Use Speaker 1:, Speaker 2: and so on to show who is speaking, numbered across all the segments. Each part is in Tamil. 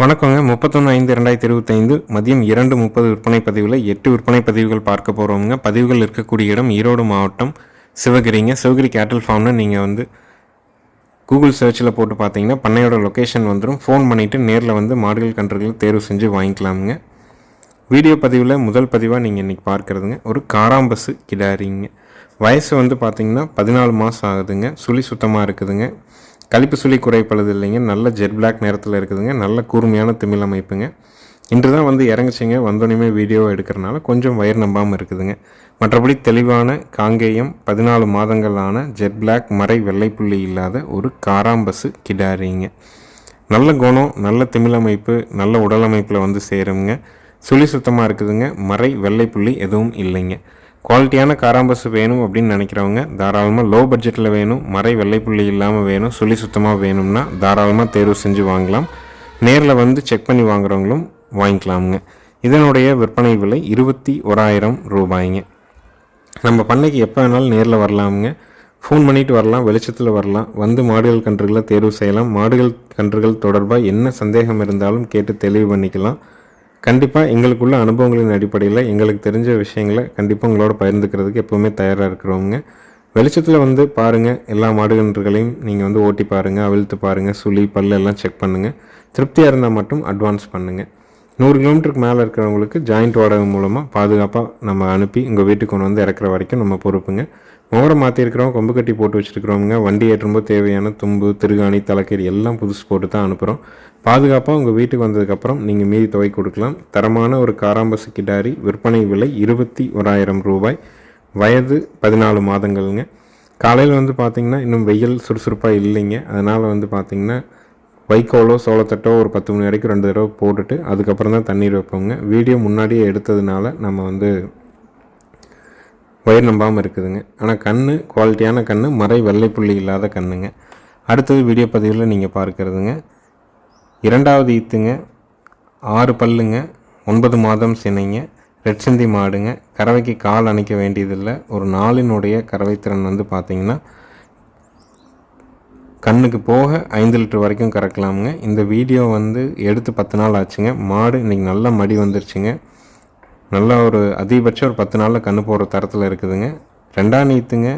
Speaker 1: வணக்கங்க. முப்பத்தொன்று ஐந்து ரெண்டாயிரத்தி இருபத்தைந்து மதியம் இரண்டு முப்பது விற்பனை பதிவில் எட்டு விற்பனை பதிவுகள் பார்க்க போகிறோமுங்க பதிவுகள் இருக்கக்கூடிய இடம் ஈரோடு மாவட்டம் சிவகிரிங்க. சிவகிரி கேட்டல் ஃபார்ம்னு நீங்கள் வந்து கூகுள் சர்ச்சில் போட்டு பார்த்தீங்கன்னா பண்ணையோட லொக்கேஷன் வந்துடும் ஃபோன் பண்ணிவிட்டு நேரில் வந்து மாடுகள் கன்றுகள் தேர்வு செஞ்சு வாங்கிக்கலாமுங்க. வீடியோ பதிவில் முதல் பதிவாக நீங்கள் இன்றைக்கி பார்க்குறதுங்க. ஒரு காராம்பஸு கிடாரிங்க. வயசு வந்து பார்த்திங்கன்னா பதினாலு மாதம் ஆகுதுங்க. சுழி சுத்தமாக இருக்குதுங்க. கழிப்பு சுழி குறைப்பளது இல்லைங்க. நல்ல ஜெட் பிளாக் நேரத்தில் இருக்குதுங்க. நல்ல கூர்மையான திமிழ் அமைப்புங்க. இன்று தான் வந்து இறங்குச்சிங்க. வந்தோடனே வீடியோ எடுக்கிறனால கொஞ்சம் வயர் நம்பாமல் இருக்குதுங்க. மற்றபடி தெளிவான காங்கேயம் பதினாலு மாதங்களான ஜெட் பிளாக் மறை வெள்ளைப்புள்ளி இல்லாத ஒரு காராம்பஸு கிடாரிங்க. நல்ல குணம் நல்ல திமிழ் அமைப்பு நல்ல உடல் அமைப்பில் வந்து சேருங்க சுழி சுத்தமாக இருக்குதுங்க. மறை வெள்ளைப்புள்ளி எதுவும் இல்லைங்க. குவாலிட்டியான காராம்பஸ் வேணும் அப்படின்னு நினைக்கிறவங்க தாராளமாக லோ பட்ஜெட்டில் வேணும் மறை வெள்ளைப்புள்ளி இல்லாமல் வேணும் சுழி சுத்தமாக வேணும்னா தாராளமாக தேர்வு செஞ்சு வாங்கலாம். நேரில் வந்து செக் பண்ணி வாங்குறவங்களும் வாங்கிக்கலாமுங்க. இதனுடைய விற்பனை விலை இருபத்தி ஓராயிரம் ரூபாய்ங்க. நம்ம பண்ணைக்கு எப்போ வேணாலும் நேரில் வரலாமுங்க. ஃபோன் பண்ணிட்டு வரலாம் வெளிச்சத்தில் வரலாம் வந்து மாடுகள் கன்றுகளை தேர்வு செய்யலாம். மாடுகள் கன்றுகள் தொடர்பாக என்ன சந்தேகம் இருந்தாலும் கேட்டு தெளிவு பண்ணிக்கலாம். கண்டிப்பாக எங்களுக்குள்ள அனுபவங்களின் அடிப்படையில் எங்களுக்கு தெரிஞ்ச விஷயங்களை கண்டிப்பாக உங்களோட பகிர்ந்துக்கிறதுக்கு எப்போவுமே தயாராக இருக்கிறவங்க. வெளிச்சத்தில் வந்து பாருங்கள் எல்லா மாடுகன்றுகளையும் நீங்கள் வந்து ஓட்டி பாருங்கள் அவிழ்த்து பாருங்கள் சுழி பல்லு எல்லாம் செக் பண்ணுங்கள் திருப்தியாக இருந்தால் மட்டும் அட்வான்ஸ் பண்ணுங்கள் நூறு கிலோமீட்டருக்கு மேலே இருக்கிறவங்களுக்கு ஜாயிண்ட் வாடகை மூலமாக பாதுகாப்பாக நம்ம அனுப்பி உங்கள் வீட்டுக்கு கொண்டு வந்து இறக்குற வரைக்கும் நம்ம பொறுப்புங்க. முகரம் மாற்றிருக்கிறோம் கொம்பு கட்டி போட்டு வச்சுருக்கிறவங்க வண்டி ஏற்றும்போது தேவையான தும்பு திருகாணி தலைக்கறி எல்லாம் புதுசு போட்டு தான் அனுப்புகிறோம் பாதுகாப்பாக உங்கள் வீட்டுக்கு வந்ததுக்கப்புறம் நீங்கள் மீதி தொகை கொடுக்கலாம். தரமான ஒரு காராம்பசு கிடாரி விற்பனை விலை இருபத்தி ஓராயிரம் ரூபாய். வயது பதினாலு மாதங்கள்ங்க. காலையில் வந்து பார்த்திங்கன்னா இன்னும் வெயில் சுறுசுறுப்பாக இல்லைங்க. அதனால் வந்து பார்த்திங்கன்னா வைக்கோலோ சோளத்தட்டோ ஒரு பத்து மணி வரைக்கும் ரெண்டு தடவை போட்டுட்டு அதுக்கப்புறம் தான் தண்ணீர் வைப்போங்க. வீடியோ முன்னாடியே எடுத்ததுனால நம்ம வந்து வயிறு நம்பாமல் இருக்குதுங்க. ஆனால் கண் குவாலிட்டியான கண் மறை வெள்ளைப்புள்ளி இல்லாத கண்ணுங்க. அடுத்தது வீடியோ பதிவில் நீங்கள் பார்க்குறதுங்க. இரண்டாவது ஈத்துங்க ஆறு பல்லுங்க ஒன்பது மாதம் சினைங்க ரெட் சிந்தி மாடுங்க. கறவைக்கு கால் அணைக்க வேண்டியதில்லை. ஒரு நாளினுடைய கறவை திறன் வந்து பார்த்திங்கன்னா கண்ணுக்கு போக ஐந்து லிட்டர் வரைக்கும் கறக்கலாமுங்க. இந்த வீடியோ வந்து எடுத்து பத்து நாள் ஆச்சுங்க. மாடு இன்றைக்கி நல்ல மடி வந்துருச்சுங்க. நல்ல ஒரு அதிகபட்சம் ஒரு பத்து நாளில் கண்ணு போடுற தரத்தில் இருக்குதுங்க. ரெண்டாம் நீத்துங்க.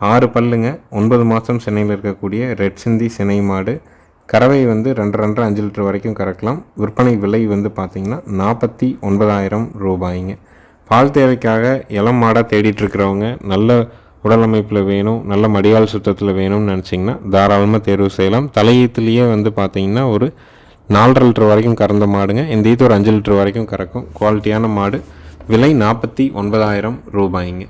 Speaker 1: ஆறு பல்லுங்க. ஒன்பது மாதம் சென்னையில் இருக்கக்கூடிய ரெட் சிந்தி சினை மாடு. கறவை வந்து ரெண்டு ரெண்டரை அஞ்சு லிட்டர் வரைக்கும் கறக்கலாம். விற்பனை விலை வந்து பார்த்திங்கன்னா நாற்பத்தி ஒன்பதாயிரம் ரூபாய்ங்க. பால் தேவைக்காக இளம் மாடாக தேடிட்டு இருக்கிறவங்க நல்ல உடல் அமைப்பில் வேணும் நல்ல மடியால் சுத்தத்தில் வேணும்னு நினச்சிங்கன்னா தாராளமாக தேர்வு செய்யலாம். தலையீத்துலேயே வந்து பார்த்திங்கன்னா ஒரு நாலரை லிட்டர் வரைக்கும் கறந்த மாடுங்க. இந்த ஈத்து ஒரு அஞ்சு லிட்டர் வரைக்கும் கறக்கும். குவாலிட்டியான மாடு. விலை நாற்பத்தி ஒன்பதாயிரம் ரூபாய்ங்க.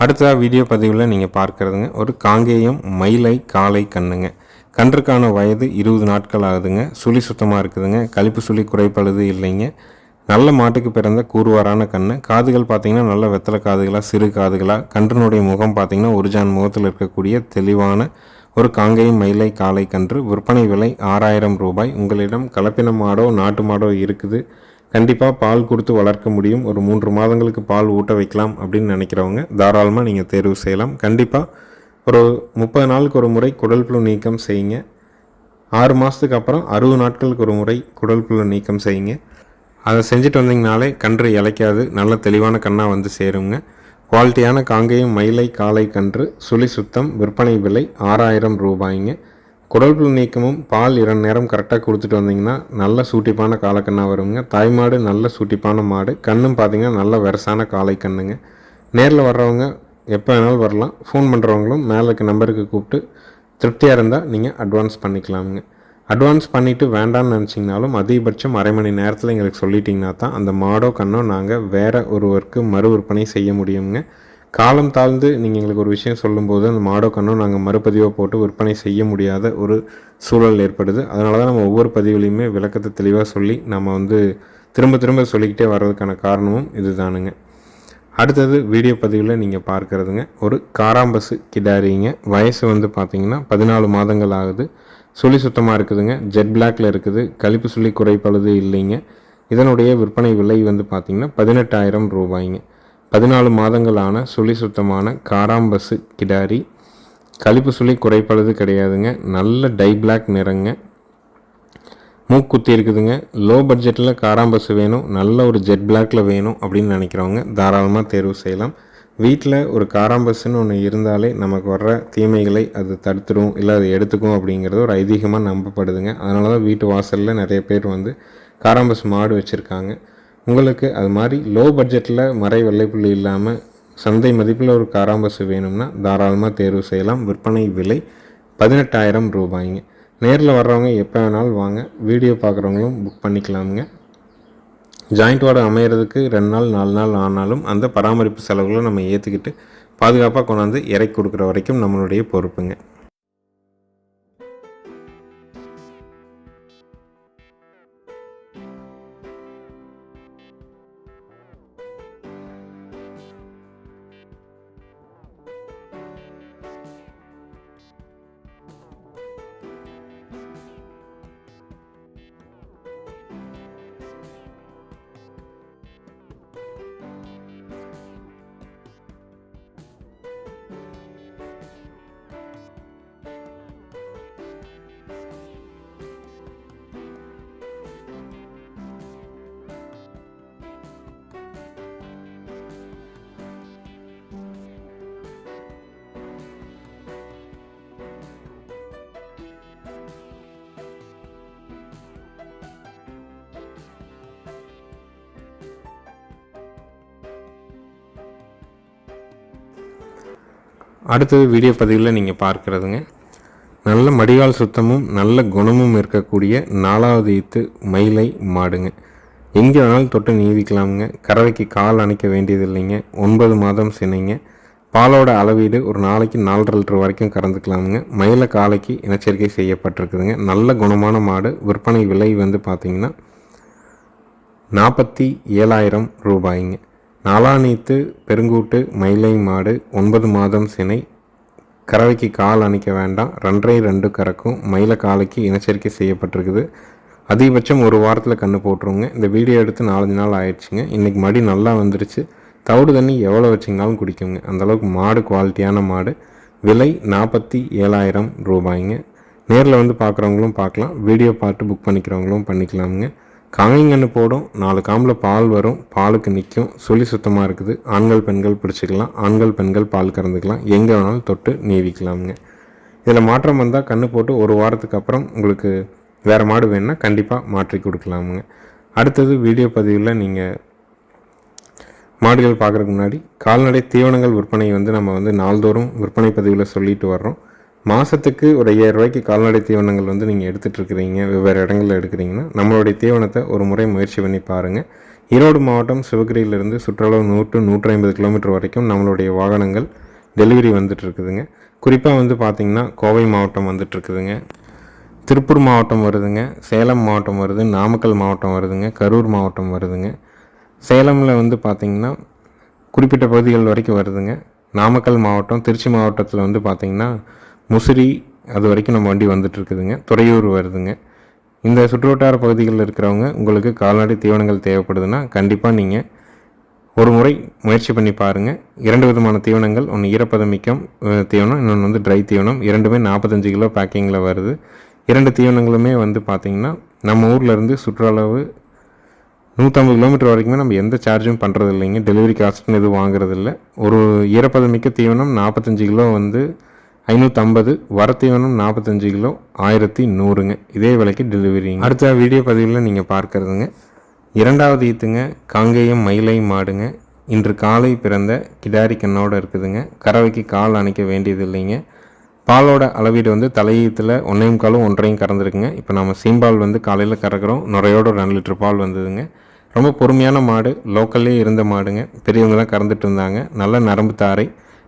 Speaker 1: அடுத்ததாக வீடியோ பதிவில் நீங்கள் பார்க்குறதுங்க. ஒரு காங்கேயம் மயிலை காளை கண்ணுங்க. கன்றுக்கான வயது இருபது நாட்கள் ஆகுதுங்க. சுழி சுத்தமாக இருக்குதுங்க. கழிப்பு சுழி குறைப்பழுது இல்லைங்க. நல்ல மாட்டுக்கு பிறந்த கூறுவாரான கண்ணு. காதுகள் பார்த்திங்கன்னா நல்ல வெத்தலை காதுகளாக சிறு காதுகளாக கன்றுனுடைய முகம் பார்த்திங்கன்னா ஒரிஜான் முகத்தில் இருக்கக்கூடிய தெளிவான ஒரு காங்கேயம் மயிலை காளை கன்று. விற்பனை விலை ஆறாயிரம் ரூபாய். உங்களிடம் கலப்பின மாடோ நாட்டு மாடோ இருக்குது. கண்டிப்பாக பால் கொடுத்து வளர்க்க முடியும். ஒரு மூன்று மாதங்களுக்கு பால் ஊட்ட வைக்கலாம் அப்படின்னு நினைக்கிறவங்க தாராளமாக நீங்கள் தேர்வு செய்யலாம். கண்டிப்பாக ஒரு முப்பது நாளுக்கு ஒரு முறை குடல் புழு நீக்கம் செய்யுங்க. ஆறு மாதத்துக்கு அப்புறம் அறுபது நாட்களுக்கு ஒரு முறை குடல் புழு நீக்கம் செய்யுங்க. அதை செஞ்சுட்டு வந்தீங்கனாலே கன்று இலைக்காது நல்ல தெளிவான கண்ணாக வந்து சேருங்க. குவாலிட்டியான காங்கேயம் மயிலை காலை கன்று சுழி சுத்தம் விற்பனை விலை ஆறாயிரம் ரூபாய்ங்க. குடல் புல் நீக்கமும் பால் இரண்டு நேரம் கரெக்டாக கொடுத்துட்டு வந்தீங்கன்னா நல்ல சூட்டிப்பான காளைக்கண்ணாக வருங்க. தாய் மாடு நல்ல சூட்டிப்பான மாடு. கண்ணும் பார்த்தீங்கன்னா நல்ல வெரசான காளை கண்ணுங்க. நேரில் வர்றவங்க எப்போ வேணாலும் வரலாம். ஃபோன் பண்ணுறவங்களும் மேலே இருக்க நம்பருக்கு கூப்பிட்டு திருப்தியாக இருந்தால் நீங்கள் அட்வான்ஸ் பண்ணிக்கலாமுங்க. அட்வான்ஸ் பண்ணிவிட்டு வேண்டாம்னு நினச்சிங்கனாலும் அதிகபட்சம் அரை மணி நேரத்தில் எங்களுக்கு சொல்லிட்டிங்கன்னா தான் அந்த மாடோ கண்ணோ நாங்கள் வேறு ஒருவருக்கு மறு விற்பனை செய்ய முடியுங்க. காலம் தாழ்ந்து நீங்கள் எங்களுக்கு ஒரு விஷயம் சொல்லும்போது அந்த மாடோ கண்ணோ நாங்கள் மறுபதிவாக போட்டு விற்பனை செய்ய முடியாத ஒரு சூழல் ஏற்படுது. அதனால தான் நம்ம ஒவ்வொரு பதிவுலையுமே விளக்கத்தை தெளிவாக சொல்லி நம்ம வந்து திரும்ப திரும்ப சொல்லிக்கிட்டே வர்றதுக்கான காரணமும் இதுதானுங்க. அடுத்தது வீடியோ பதிவில் நீங்கள் பார்க்குறதுங்க. ஒரு காராம்பசு கிடாரிங்க. வயசு வந்து பார்த்தீங்கன்னா பதினாலு மாதங்கள் ஆகுது. சுழி சுத்தமாக இருக்குதுங்க. ஜெட் பிளாக்ல இருக்குது. கழிப்பு சுழி குறைப்பழுது இல்லைங்க. இதனுடைய விற்பனை விலை வந்து பார்த்திங்கன்னா பதினெட்டாயிரம் ரூபாய்ங்க. பதினாலு மாதங்களான சுழி சுத்தமான காராம்பசு கிடாரி. கழிப்பு சுழி குறைப்பளது கிடையாதுங்க. நல்ல டை பிளாக் நிறங்க. மூக்குத்தி இருக்குதுங்க. லோ பட்ஜெட்டில் காராம்பசு வேணும். நல்ல ஒரு ஜெட் பிளாக்ல வேணும் அப்படின்னு நினைக்கிறவங்க தாராளமாக தேர்வு செய்யலாம். வீட்டில் ஒரு காராம்பஸ்ன்னு ஒன்று இருந்தாலே நமக்கு வர்ற தீமைகளை அது தடுத்துடும் இல்லை அதை எடுத்துக்கும் அப்படிங்கிறது ஒரு ஐதீகமாக நம்பப்படுதுங்க. அதனால தான் வீட்டு வாசலில் நிறைய பேர் வந்து காராம்பஸ் மாடு வச்சுருக்காங்க. உங்களுக்கு அது மாதிரி லோ பட்ஜெட்டில் மறை வெள்ளைப்புள்ளி இல்லாமல் சந்தை மதிப்பில் ஒரு காராம்பசு வேணும்னா தாராளமாக தேர்வு செய்யலாம். விற்பனை விலை பதினெட்டாயிரம் ரூபாய்ங்க. நேரில் வர்றவங்க எப்போ வேணாலும் வாங்க. வீடியோ பார்க்குறவங்களும் புக் பண்ணிக்கலாமுங்க. ஜாயிண்ட் வார்டு அமையிறதுக்கு ரெண்டு நாள் நாலு நாள் ஆனாலும் அந்த பராமரிப்பு செலவுகளை நம்ம ஏற்றுக்கிட்டு பாதுகாப்பாக கொண்டாந்து இறக்கி கொடுக்குற வரைக்கும் நம்மளுடைய பொறுப்புங்க. அடுத்தது வீடியோ பதிவில் நீங்கள் பார்க்குறதுங்க. நல்ல மடிகால் சுத்தமும் நல்ல குணமும் இருக்கக்கூடிய நாலாவது ஈத்து மயிலை மாடுங்க. எங்கே வேணாலும் தொட்டு நீவிக்கலாமுங்க. கறவைக்கு கால் அணைக்க வேண்டியது இல்லைங்க ஒன்பது மாதம் சினைங்க. பாலோட அளவீடு ஒரு நாளைக்கு நாலரை லிட்டர் வரைக்கும் கறந்துக்கலாமுங்க. மயில காலைக்கு இனச்சரிக்கை செய்யப்பட்டிருக்குதுங்க. நல்ல குணமான மாடு. விற்பனை விலை வந்து பார்த்திங்கன்னா நாற்பத்தி ஏழாயிரம் ரூபாய்ங்க. நாலானீத்து பெருங்கூட்டு மயிலை மாடு ஒன்பது மாதம் சினை கறவைக்கு கால் அணைக்க வேண்டாம். ரெண்டரை ரெண்டு கறக்கும். மயில காலைக்கு இனச்சரிக்கை செய்யப்பட்டிருக்குது. அதிகபட்சம் ஒரு வாரத்தில் கன்று போட்டுருங்க. இந்த வீடியோ எடுத்து நாலஞ்சு நாள் ஆயிடுச்சுங்க. இன்றைக்கி மடி நல்லா வந்துருச்சு. தவிடு தண்ணி எவ்வளோ வச்சிங்கனாலும் குடிக்குங்க. அந்தளவுக்கு மாடு குவாலிட்டியான மாடு. விலை நாற்பத்தி ஏழாயிரம் ரூபாய்ங்க. நேரில் வந்து பார்க்குறவங்களும் பார்க்கலாம் வீடியோ பார்த்து புக் பண்ணிக்கிறவங்களும் பண்ணிக்கலாமுங்க. காங்கிங்கன்னு போடும் நாலு காம்பில் பால் வரும் பாலுக்கு நிற்கும் சுழி சுத்தமாக இருக்குது. ஆண்கள் பெண்கள் பிடிச்சிக்கலாம் ஆண்கள் பெண்கள் பால் கறந்துக்கலாம். எங்கே வேணாலும் தொட்டு நீவிக்கலாமுங்க. இதில் மாற்றம் வந்தால் கன்று போட்டு ஒரு வாரத்துக்கு அப்புறம் உங்களுக்கு வேறு மாடு வேணுன்னா கண்டிப்பாக மாற்றி கொடுக்கலாமுங்க. அடுத்தது வீடியோ பதிவில் நீங்கள் மாடுகள் பார்க்குறதுக்கு முன்னாடி கால்நடை தீவனங்கள் விற்பனை வந்து நம்ம வந்து நாள்தோறும் விற்பனை பதிவில் சொல்லிட்டு வர்றோம். மாதத்துக்கு ஒரு ஐயாயிரம் ரூபாய்க்கு கால்நடை தீவனங்கள் வந்து நீங்கள் எடுத்துகிட்ருக்கிறீங்க வெவ்வேறு இடங்களில் எடுக்கிறீங்கன்னா நம்மளுடைய தீவனத்தை ஒரு முறை முயற்சி பண்ணி பாருங்கள் ஈரோடு மாவட்டம் சிவகிரியிலிருந்து சுற்றளவு நூற்று நூற்றி ஐம்பது கிலோமீட்டர் வரைக்கும் நம்மளுடைய வாகனங்கள் டெலிவரி வந்துட்டுருக்குதுங்க. குறிப்பாக வந்து பார்த்திங்கன்னா கோவை மாவட்டம் வந்துட்டுருக்குதுங்க. திருப்பூர் மாவட்டம் வருதுங்க. சேலம் மாவட்டம் வருது. நாமக்கல் மாவட்டம் வருதுங்க. கரூர் மாவட்டம் வருதுங்க. சேலமில் வந்து பார்த்திங்கன்னா குறிப்பிட்ட பகுதிகள் வரைக்கும் வருதுங்க. நாமக்கல் மாவட்டம் திருச்சி மாவட்டத்தில் வந்து பார்த்திங்கன்னா முசிறி அது வரைக்கும் நம்ம வண்டி வந்துட்டுருக்குதுங்க. துறையூர் வருதுங்க. இந்த சுற்றுவட்டார பகுதிகளில் இருக்கிறவங்க உங்களுக்கு கால்நடை தீவனங்கள் தேவைப்படுதுன்னா கண்டிப்பாக நீங்கள் ஒரு முறை முயற்சி பண்ணி பாருங்கள் இரண்டு விதமான தீவனங்கள் ஒன்று ஈரப்பதமிக்கம் தீவனம் இன்னொன்று வந்து ட்ரை தீவனம். இரண்டுமே நாற்பத்தஞ்சு கிலோ பேக்கிங்கில் வருது. இரண்டு தீவனங்களுமே வந்து பார்த்திங்கன்னா நம்ம ஊர்லேருந்து இருந்து நூற்றம்பது கிலோமீட்டர் வரைக்குமே நம்ம எந்த சார்ஜும் பண்ணுறது இல்லைங்க டெலிவரி காஸ்ட்னு எதுவும் வாங்குறதில்ல. ஒரு ஈரப்பதமிக்க தீவனம் நாற்பத்தஞ்சு கிலோ வந்து ஐநூற்றம்பது வரத்தீவனம் நாற்பத்தஞ்சு கிலோ ஆயிரத்தி நூறுங்க. இதே விலைக்கு டெலிவரிங்க அடுத்த வீடியோ பதிவில் நீங்கள் பார்க்குறதுங்க. இரண்டாவது ஈத்துங்க காங்கேயம் மயிலை மாடுங்க. இன்று காலை பிறந்த கிடாரி கண்ணோடு இருக்குதுங்க. கறவைக்கு கால் அணைக்க வேண்டியது இல்லைங்க. பாலோட அளவீடு வந்து தலையீத்தில் ஒன்றையும் காலும் ஒன்றையும் கறந்துருக்குங்க. இப்போ நம்ம சீம்பால் வந்து காலையில் கறக்குறோம். நுரையோட ஒரு ரெண்டு லிட்டர் பால் வந்ததுங்க. ரொம்ப பொறுமையான மாடு லோக்கல்லே இருந்த மாடுங்க. பெரியவங்க தான் கறந்துட்டு இருந்தாங்க. நல்ல நரம்பு தாரை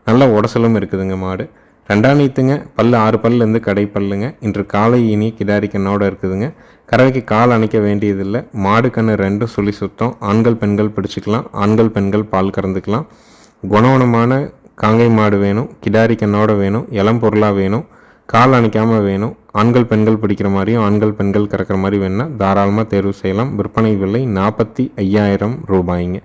Speaker 1: நல்ல உடசலும் இருக்குதுங்க மாடு. ரெண்டாணித்துங்க பல்லு ஆறு பல்லுலேருந்து கடை பல்லுங்க. இன்று காலை இனி கிடாரி கண்ணோட இருக்குதுங்க. கறவைக்கு கால் அணைக்க வேண்டியதில்லை. மாடு கண்ணு ரெண்டும் சொல்லி சுத்தம். ஆண்கள் பெண்கள் பிடிச்சிக்கலாம். ஆண்கள் பெண்கள் பால் கறந்துக்கலாம். குணவனமான காங்கை மாடு வேணும். கிடாரி கண்ணோட வேணும். இளம் பொருளாக வேணும். கால் அணைக்காமல் வேணும். ஆண்கள் பெண்கள் பிடிக்கிற மாதிரியும் ஆண்கள் பெண்கள் கறக்கிற மாதிரி வேணுன்னா தாராளமாக தேர்வு செய்யலாம். விற்பனை விலை நாற்பத்தி ஐயாயிரம் ரூபாய்ங்க.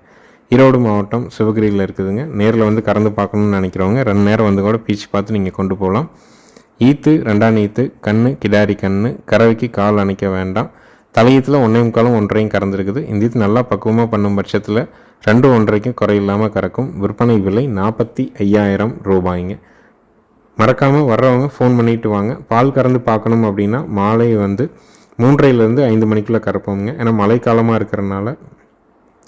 Speaker 1: ஈரோடு மாவட்டம் சிவகிரியில் இருக்குதுங்க. நேரில் வந்து கறந்து பார்க்கணும்னு நினைக்கிறவங்க ரெண்டு நேரம் வந்து கூட பீச்சு பார்த்து நீங்கள் கொண்டு போகலாம் ஈத்து ரெண்டாம் ஈத்து கண்ணு கிடாரி கண்ணு கறவைக்கு கால் அணைக்க வேண்டாம். தலையீத்தில் ஒன்றே முக்காலும் ஒன்றையும் கறந்துருக்குது. இந்த ஈத்து நல்லா பக்குவமாக பண்ணும் பட்சத்தில் ரெண்டு ஒன்றைக்கும் குறையில்லாமல் கறக்கும். விற்பனை விலை நாற்பத்தி ஐயாயிரம் ரூபாய்ங்க. மறக்காமல் வர்றவங்க ஃபோன் பண்ணிட்டு வாங்க. பால் கறந்து பார்க்கணும் அப்படின்னா மாலை வந்து மூன்றையிலேருந்து ஐந்து மணிக்குள்ளே கறப்போங்க ஏன்னா மழைக்காலமாக இருக்கிறனால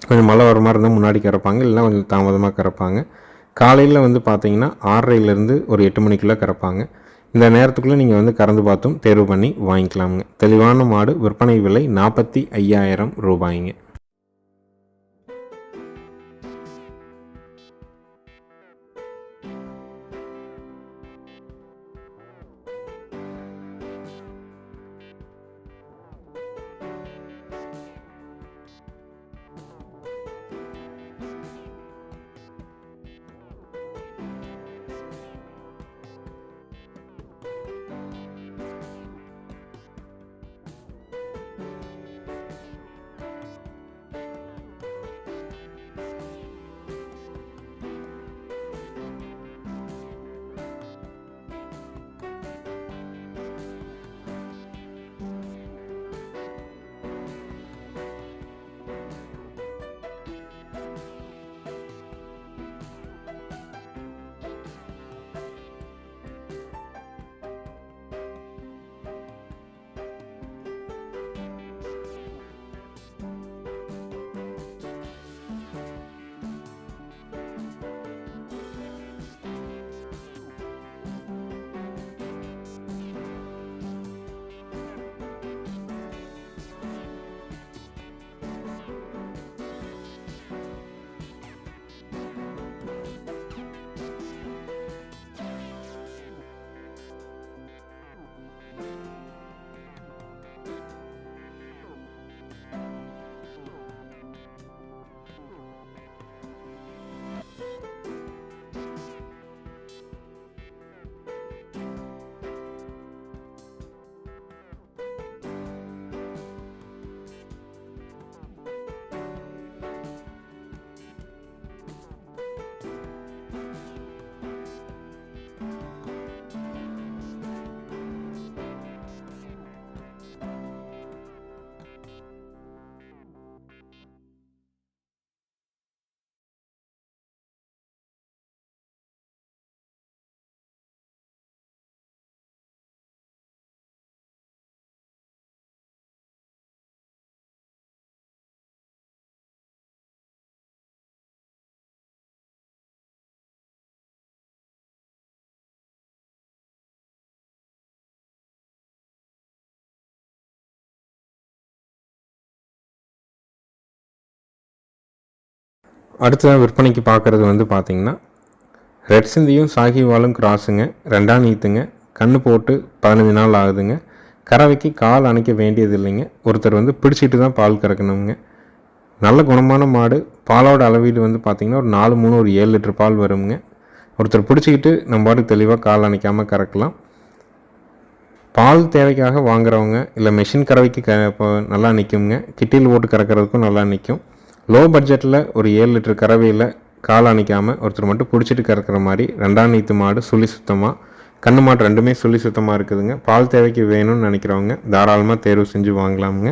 Speaker 1: கொஞ்சம் மழை வர மாதிரி இருந்தால் முன்னாடி கறப்பாங்க இல்லைனா கொஞ்சம் தாமதமாக கறப்பாங்க காலையில் வந்து பார்த்தீங்கன்னா ஆறரைலேருந்து ஒரு எட்டு மணிக்குள்ளே கறப்பாங்க இந்த நேரத்துக்குள்ளே நீங்கள் வந்து கறந்து பார்த்தும் தேர்வு பண்ணி வாங்கிக்கலாமுங்க. தெளிவான மாடு விற்பனை விலை நாற்பத்தி ஐயாயிரம் ரூபாய்ங்க. அடுத்ததாக விற்பனைக்கு பார்க்குறது வந்து பார்த்திங்கன்னா ரெட் சிந்தியும் சாகிவாலும் கிராஸுங்க ரெண்டாம் நீத்துங்க கண்ணு போட்டு பதினஞ்சு நாள் ஆகுதுங்க. கறவைக்கு கால் அணைக்க வேண்டியது இல்லைங்க. ஒருத்தர் வந்து பிடிச்சிட்டு தான் பால் கறக்கணுங்க. நல்ல குணமான மாடு. பாலோட அளவீடு வந்து பார்த்திங்கன்னா ஒரு நாலு மூணு ஒரு ஏழு லிட்டர் பால் வருங்க. ஒருத்தர் பிடிச்சிக்கிட்டு நம்ம பாட்டுக்கு தெளிவாக கால் அணைக்காமல் கறக்கலாம். பால் தேவைக்காக வாங்குறவங்க இல்லை மெஷின் கறவைக்கு க இப்போ நல்லா நிற்குங்க கிட்டியில் போட்டு கறக்கிறதுக்கும் நல்லா நிற்கும் லோ பட்ஜெட்டில் ஒரு ஏழு லிட்டர் கறவையில் கால் அணைக்காமல் ஒருத்தர் மட்டும் பிடிச்சிட்டு கறக்கிற மாதிரி ரெண்டாம் நீத்து மாடு சுழி சுத்தமாக கண்ணு மாடு ரெண்டுமே சுழி சுத்தமாக இருக்குதுங்க. பால் தேவைக்கு வேணும்னு நினைக்கிறவங்க தாராளமாக தேர்வு செஞ்சு வாங்கலாமுங்க.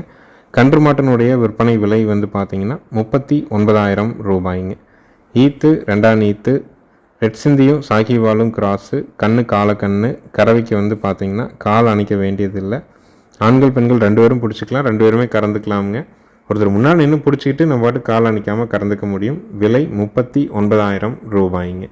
Speaker 1: கன்று மாட்டினுடைய விற்பனை விலை வந்து பார்த்திங்கன்னா முப்பத்தி ஒன்பதாயிரம் ரூபாய்ங்க. ஈத்து ரெண்டாம் ஈத்து ரெட் சிந்தியும் சாகிவாலும் கிராஸு கண்ணு கால கண்ணு கறவைக்கு வந்து பார்த்திங்கன்னா கால் அணைக்க வேண்டியதில்லை. ஆண்கள் பெண்கள் ரெண்டு பேரும் பிடிச்சிக்கலாம் ரெண்டு பேருமே கறந்துக்கலாமுங்க. ஒருத்தர் முன்னாடி நின்று பிடிச்சிக்கிட்டு நம்ம பாட்டு கால் அணிக்காமல் கறந்துக்க முடியும். விலை முப்பத்தி ஒன்பதாயிரம் ரூபாய்ங்க.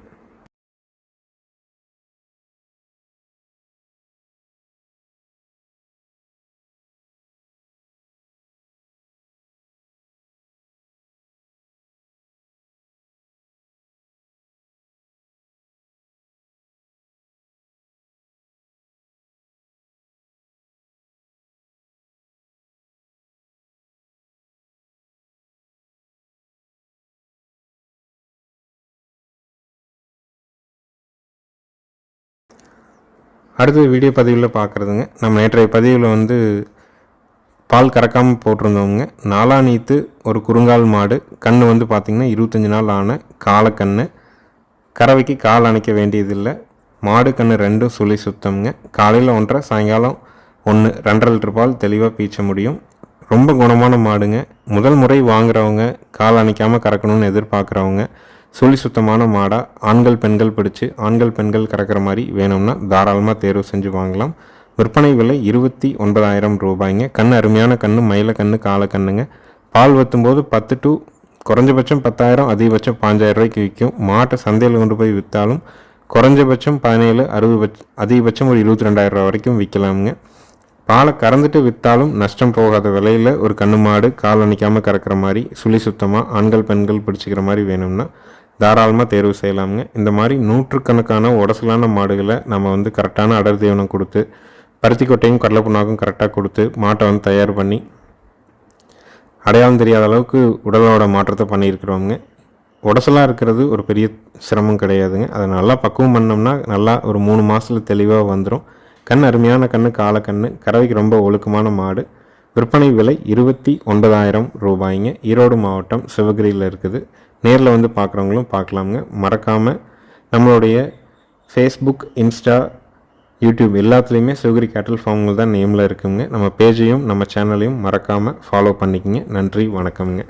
Speaker 1: அடுத்த வீடியோ பதிவில் பார்க்குறதுங்க நம்ம நேற்றைய பதிவில் வந்து பால் கறக்காமல் போட்டிருந்தோங்க நாலா நீத்து ஒரு குறுங்கால் மாடு கண் வந்து பார்த்திங்கன்னா இருபத்தஞ்சி நாள் ஆன காலக்கண்ணு கறவைக்கு கால் அணைக்க வேண்டியதில்லை. மாடு கன்று ரெண்டும் சுழி சுத்தம்ங்க. காலையில் ஒன்றரை சாயங்காலம் ஒன்று ரெண்டரை லிட்டர் பால் தெளிவாக பீச்ச முடியும். ரொம்ப குணமான மாடுங்க. முதல் முறை வாங்குறவங்க கால் அணைக்காமல் கறக்கணும்னு எதிர்பார்க்குறவங்க சுழி சுத்தமான மாடாக ஆண்கள் பெண்கள் பிடிச்சி ஆண்கள் பெண்கள் கறக்கிற மாதிரி வேணும்னா தாராளமாக தேர்வு செஞ்சு வாங்கலாம். விற்பனை விலை இருபத்தி ஒன்பதாயிரம் ரூபாய்ங்க. கண் அருமையான கன்று மயில கன்று கால கண்ணுங்க. பால் வத்தும்போது பத்து டு குறைஞ்சபட்சம் பத்தாயிரம் அதிகபட்சம் பாஞ்சாயிரம் ரூபாய்க்கு விற்கும் மாட்டை சந்தையில் கொண்டு போய் விற்றாலும் குறைஞ்சபட்சம் பதினேழு அறுபது பட்ச அதிகபட்சம் ஒரு இருபத்தி ரெண்டாயிரம் ரூபா வரைக்கும் விற்கலாமுங்க பாலை கறந்துட்டு விற்றாலும் நஷ்டம் போகாத விலையில் ஒரு கண்ணு மாடு கால் அணிக்காமல் கறக்கிற மாதிரி சுழி சுத்தமாக ஆண்கள் பெண்கள் பிடிச்சிக்கிற மாதிரி வேணும்னா தாராளமாக தேர்வு செய்யலாமுங்க. இந்த மாதிரி நூற்றுக்கணக்கான உடசலான மாடுகளை நம்ம வந்து கரெக்டான அடர் தீவனம் கொடுத்து பருத்தி கொட்டையும் கடலை புண்ணாக்கும் கரெக்டாக கொடுத்து மாட்டை வந்து தயார் பண்ணி அடையாளம் தெரியாத அளவுக்கு உடலோட மாற்றத்தை பண்ணியிருக்கிறவங்க உடசலாக இருக்கிறது ஒரு பெரிய சிரமம் கிடையாதுங்க. அதை நல்லா பக்குவம் பண்ணோம்னா நல்லா ஒரு மூணு மாதத்தில் தெளிவாக வந்துடும் கண் அருமையான கண் கால கண் கறவைக்கு ரொம்ப ஒழுக்கமான மாடு. விற்பனை விலை இருபத்தி ஒன்பதாயிரம் ரூபாய்ங்க. ஈரோடு மாவட்டம் சிவகிரியில் இருக்குது. நேரில் வந்து பார்க்குறவங்களும் பார்க்கலாமுங்க மறக்காமல் நம்மளுடைய ஃபேஸ்புக் இன்ஸ்டா யூடியூப் எல்லாத்துலேயுமே சிவகிரி கேட்டல் ஃபார்முங்கள் தான் நேமில் இருக்குங்க. நம்ம பேஜையும் நம்ம சேனலையும் மறக்காமல் ஃபாலோ பண்ணிக்கங்க. நன்றி வணக்கம்ங்க.